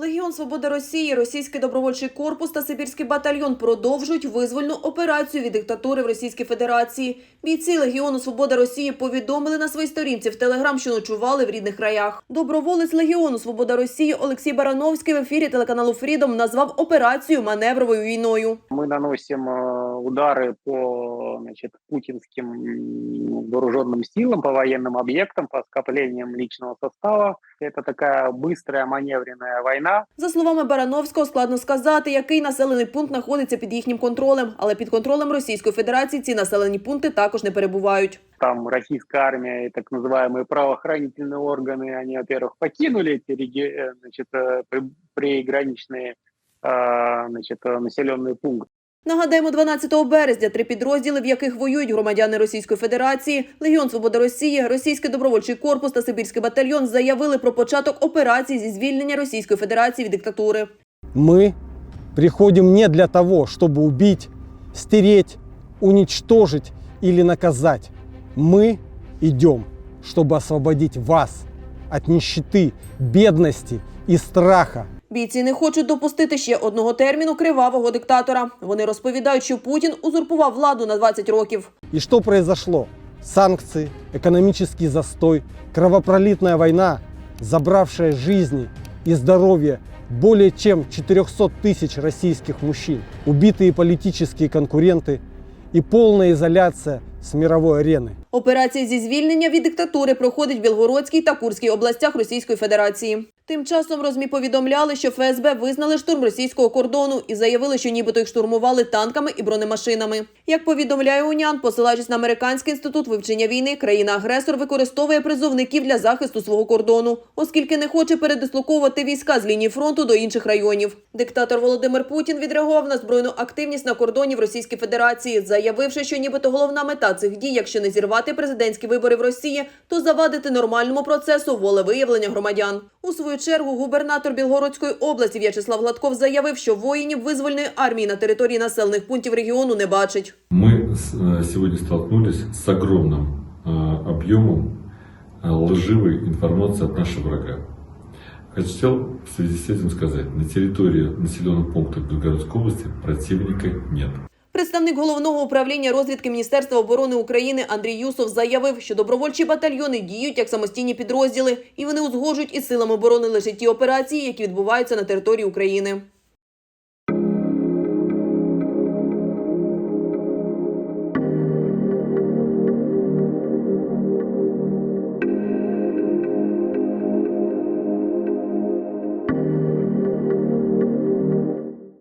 Легіон Свобода Росії, Російський добровольчий корпус та Сибірський батальйон продовжують визвольну операцію від диктатури в Російській Федерації. Бійці Легіону Свобода Росії повідомили на своїй сторінці в Телеграм, що ночували в рідних краях. Доброволець Легіону Свобода Росії Олексій Барановський в ефірі телеканалу Фрідом назвав операцію маневровою війною. Мы наносим э, удары по значит, путинским м, вооруженным силам, по военным объектам, по скоплениям личного состава. Это такая быстрая маневренная война. За словами Барановського, складно сказати, який населений пункт знаходиться під їхнім контролем, але під контролем Російської Федерації ці населені пункти також не перебувають. Там российская армия и так называемые правоохранительные органы, они, во-первых, покинули эти реги- э, значит, э, при- приграничные э, значит, э, населенные пункты. Нагадаємо, 12 березня три підрозділи, в яких воюють громадяни Російської Федерації, Легіон Свобода Росії, Російський добровольчий корпус та Сибірський батальйон заявили про початок операції зі звільнення Російської Федерації від диктатури. Мы приходим не для того, чтобы убить, стереть, уничтожить или наказать. Мы идем, чтобы освободить вас от нищеты, бедности и страха. Бійці не хочуть допустити ще одного терміну кривавого диктатора. Вони розповідають, що Путін узурпував владу на 20 років. И что произошло? Санкции, экономический застой, кровопролитная война, забравшая жизни и здоровье более чем 400 тысяч российских мужчин, убитые политические конкуренты и полная изоляция с мировой арены. Операція зі звільнення від диктатури проходить в Білгородській та Курській областях Російської Федерації. Тим часом розмі повідомляли, що ФСБ визнали штурм російського кордону і заявили, що нібито їх штурмували танками і бронемашинами. Як повідомляє УНЯН, посилаючись на американський інститут вивчення війни, країна-агресор використовує призовників для захисту свого кордону, оскільки не хоче передислоковувати війська з лінії фронту до інших районів. Диктатор Володимир Путін відреагував на збройну активність на кордоні в Російській Федерації, заявивши, що нібито головна мета цих дій, якщо не зірвати президентські вибори в Росії, то завадити нормальному процесу волевиявлення громадян. У свою чергу губернатор Білгородської області В'ячеслав Гладков заявив, що воїнів визвольної армії на території населених пунктів регіону не бачить. Мы с- э, сегодня столкнулись с огромным э, объемом э, лживой информации от нашего врага. Хотел в связи с этим сказать, на территории населенных пунктов Белгородской области противника нет. Представник головного управління розвідки Міністерства оборони України Андрій Юсов заявив, що добровольчі батальйони діють як самостійні підрозділи, і вони узгоджують із силами оборони лише ті операції, які відбуваються на території України.